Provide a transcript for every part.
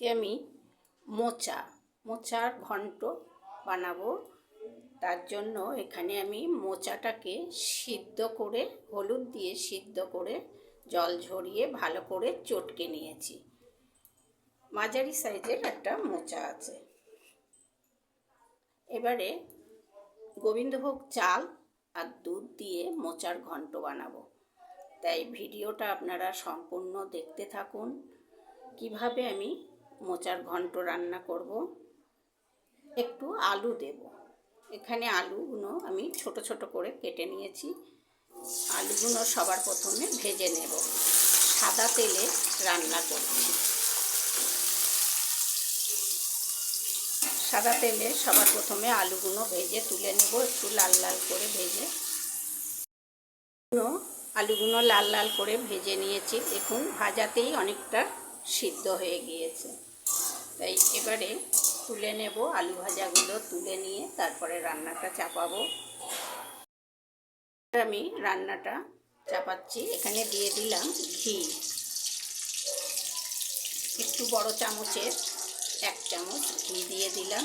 আজকে আমি মোচা, মোচার ঘন্ট বানাবো। তার জন্য এখানে আমি মোচাটাকে সিদ্ধ করে, হলুদ দিয়ে সিদ্ধ করে জল ঝরিয়ে ভালো করে চটকে নিয়েছি। মাঝারি সাইজের একটা মোচা আছে। এবারে গোবিন্দভোগ চাল আর দুধ দিয়ে মোচার ঘন্ট বানাবো। তাই ভিডিওটা আপনারা সম্পূর্ণ দেখতে থাকুন। কীভাবে আমি মোচার ঘন্ট রান্না করব। একটু আলু দেব। এখানে আলুগুলো আমি ছোট ছোট করে কেটে নিয়েছি। আলুগুলো সবার প্রথমে ভেজে নেব। সাদা তেলে রান্না করছি। সাদা তেলে সবার প্রথমে আলুগুলো ভেজে তুলে নেব। একটু লাল লাল করে ভেজে। আলুগুলো লাল লাল করে ভেজে নিয়েছি। দেখুন, ভাজাতেই অনেকটা সিদ্ধ হয়ে গিয়েছে। তাই এবারে তুলে নেব আলু ভাজাগুলো, তুলে নিয়ে তারপরে রান্নাটা চাপাবো। আমি রান্নাটা চাপাচ্ছি। এখানে দিয়ে দিলাম ঘি। একটু বড় চামচের এক চামচ ঘি দিয়ে দিলাম।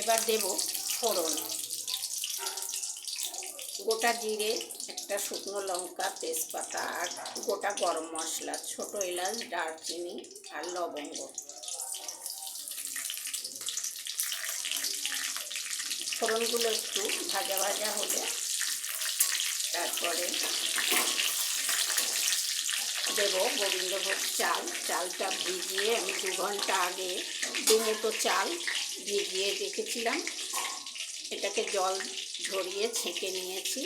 এবার দেব ফোড়ন। গোটা জিরে, একটা শুকনো লঙ্কা, তেজপাতা আর গোটা গরম মশলা, ছোটো এলাচ, দারচিনি আর লবঙ্গ। ফোড়নগুলো একটু ভাজা ভাজা হলে তারপরে দেব গোবিন্দভোগ চাল। চালটা ভিজিয়ে আমি দু ঘণ্টা আগে দু মুঠো চাল ভিজিয়ে রেখেছিলাম। এটাকে জল ঝরিয়ে ছেঁকে নিয়েছি।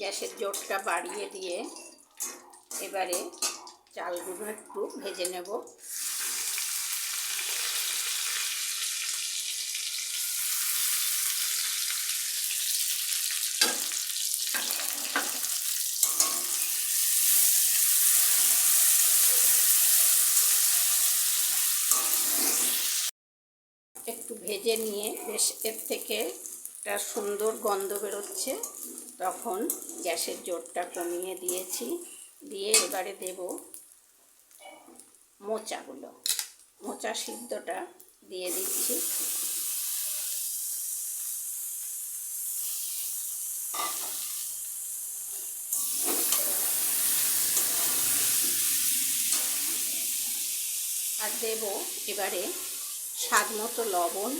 গ্যাসের জোরটা বাড়িয়ে দিয়ে এবারে চালগুলো একটু ভেজে নেব একটু ভেজে নিয়ে বেশ এর থেকে একটা সুন্দর গন্ধ বেরোচ্ছে। তখন গ্যাসের জোরটা কমিয়ে দিয়েছি। দিয়ে এবারে দেব মোচাগুলো। মোচা সিদ্ধটা দিয়ে দিচ্ছি। আর দেব এবারে স্বাদ মতো লবণ,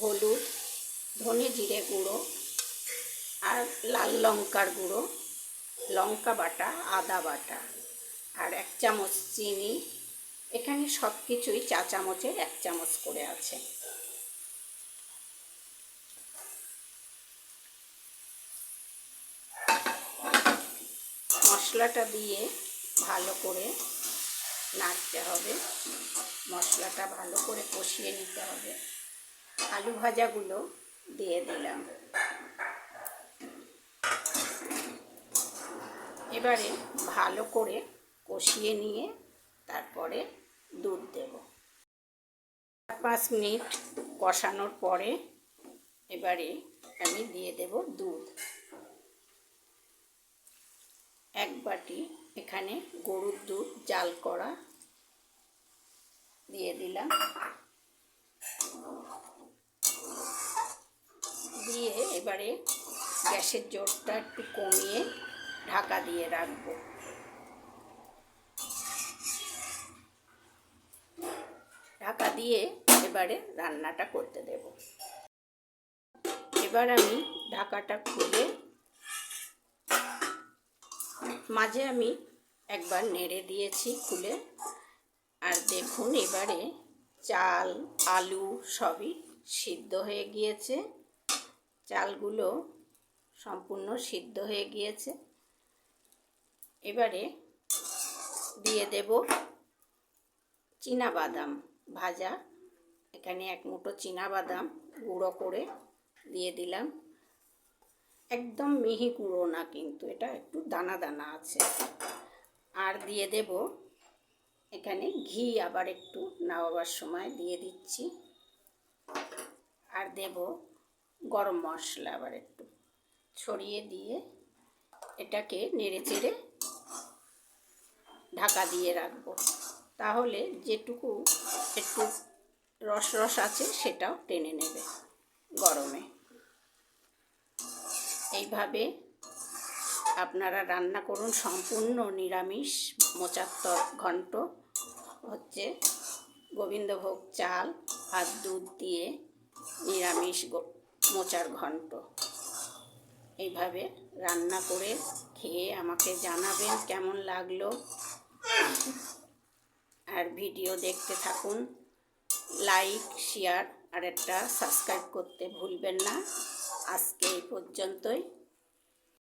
হলুদ, ধনে জিরে গুঁড়ো আর লাল লঙ্কার গুঁড়ো, লঙ্কা বাটা, আদা বাটা আর এক চামচ চিনি। এখানে সব কিছুই চা চামচের এক চামচ করে আছে। মশলাটা দিয়ে ভালো করে নাড়তে হবে। মশলাটা ভালো করে কষিয়ে নিতে হবে। আলু ভাজাগুলো দিয়ে দিলাম। এবারে ভালো করে কষিয়ে নিয়ে তারপরে দুধ দেব। চার পাঁচ মিনিট কষানোর পরে এবারে আমি দিয়ে দেব দুধ। এক বাটি এখানে গরুর দুধ জাল করা দিয়ে দিলাম। দিয়ে এবারে গ্যাসের জোরটা একটু কমিয়ে ঢাকা দিয়ে রাখব। ঢাকা দিয়ে এবারে রান্নাটা করতে দেব। এবার আমি ঢাকাটা খুলে মাঝে আমি একবার নেড়ে দিয়েছি খুলে। আর দেখুন, এবারে চাল, আলু সবই সিদ্ধ হয়ে গিয়েছে। চালগুলো সম্পূর্ণ সিদ্ধ হয়ে গিয়েছে। এবারে দিয়ে দেব বাদাম ভাজা। এখানে এক মুঠো বাদাম গুঁড়ো করে দিয়ে দিলাম। একদম মিহি গুঁড়ো না কিন্তু, এটা একটু দানা দানা আছে। আর দিয়ে দেব। এখানে ঘি আবার একটু নামাবার সময় দিয়ে দিচ্ছি। আর দেব গরম মশলা আবার একটু ছড়িয়ে দিয়ে এটাকে নেড়ে চেড়ে ঢাকা দিয়ে রাখব। তাহলে যেটুকু একটু রস রস আছে সেটাও টেনে নেবে গরমে। এইভাবে আপনারা রান্না করুন সম্পূর্ণ নিরামিষ, মোচাত্তর ঘন্ট। হচ্ছে গোবিন্দভোগ চাল আর দুধ দিয়ে নিরামিষ মোচার ঘন্ট। এইভাবে রান্না করে খেয়ে আমাকে জানাবেন কেমন লাগল। আর ভিডিও দেখতে থাকুন। লাইক, শেয়ার আর একটা সাবস্ক্রাইব করতে ভুলবেন না। আজকে এই পর্যন্তই।